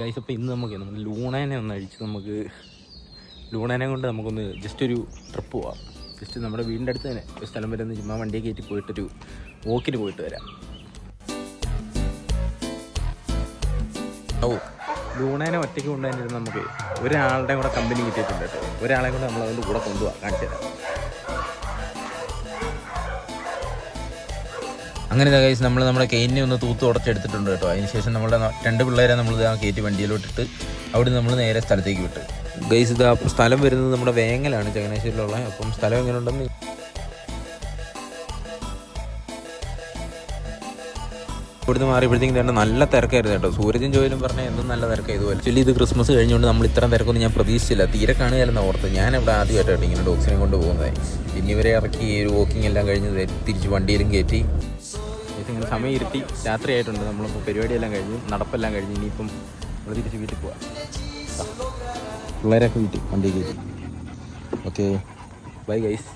Guys അപ്പോൾ ഇന്ന് നമുക്ക് നമ്മൾ ലൂണേനെ ഒന്ന് അഴിച്ച് നമുക്ക് ലൂണേനെ കൊണ്ട് നമുക്കൊന്ന് ജസ്റ്റ് ഒരു ട്രിപ്പ് പോവാം. ജസ്റ്റ് നമ്മുടെ വീടിന്റെ അടുത്ത് തന്നെ ഒരു സ്ഥലം വരെ ഒന്ന് ചുമ്മാ വണ്ടിയെ കയറ്റി പോയിട്ടൊരു വോക്കിന് പോയിട്ട് വരാം. ഓ ലൂണേനെ ഒറ്റയ്ക്ക് കൊണ്ടുവന്നിരുന്ന നമുക്ക് ഒരാളുടെ കൂടെ കമ്പനി കിട്ടിയിട്ടുണ്ട് കേട്ടോ. ഒരാളെ കൂടെ നമ്മൾ അതിന്റെ കൂടെ കൊണ്ടുപോകാം കാണിച്ചു തരാം അങ്ങനെ ഗൈസ് നമ്മൾ നമ്മുടെ കെയിനെ ഒന്ന് തൂത്ത് ഉടച്ചെടുത്തിട്ടുണ്ട് കേട്ടോ. അതിനുശേഷം നമ്മുടെ രണ്ട് പിള്ളേരെ നമ്മൾ ഇതാ കയറ്റി വണ്ടിയിലോട്ടിട്ട് അവിടെ നമ്മൾ നേരെ സ്ഥലത്തേക്ക് വിട്ട്. ഗൈസ് ഇത് സ്ഥലം വരുന്നത് നമ്മുടെ വേങ്ങലാണ് ചങ്ങനാശ്ശേരിയിലുള്ള. അപ്പം സ്ഥലം എങ്ങനെ ഉണ്ടെന്ന് ഇവിടുന്ന് മാറിയപ്പോഴത്തേക്കും തന്നെ നല്ല തിരക്കായിരുന്നു കേട്ടോ. സൂരജും ജോയിലും പറഞ്ഞാൽ എന്തും നല്ല തിരക്കാണ് ഇതുപോലെ. ആക്ച്വലി ഇത് ക്രിസ്മസ് കഴിഞ്ഞുകൊണ്ട് നമ്മൾ ഇത്രയും തിരക്കൊന്നും ഞാൻ പ്രതീക്ഷിച്ചില്ല. തീരെ കാണുകയല്ലെന്ന് ഓർത്ത് ഞാൻ ഇവിടെ ആദ്യമായിട്ടാണ് ഇങ്ങനെ ഡോക്സിനെ കൊണ്ട് പോകുന്നത്. പിന്നെ ഇവരെ ഇറക്കി ഒരു വാക്കിംഗ് എല്ലാം കഴിഞ്ഞ് തിരിച്ച് വണ്ടിയിലും കയറ്റി. ഇങ്ങനെ സമയം ഇരുട്ടി രാത്രിയായിട്ടുണ്ട് നമ്മളിപ്പോൾ പരിപാടിയെല്ലാം കഴിഞ്ഞു നടപ്പെല്ലാം കഴിഞ്ഞ് ഇനിയിപ്പം നമ്മൾ തിരിച്ച് വീട്ടിൽ പോവാം. പിള്ളേരൊക്കെ വീട്ടിൽ വണ്ടി കയറ്റി. Okay bye guys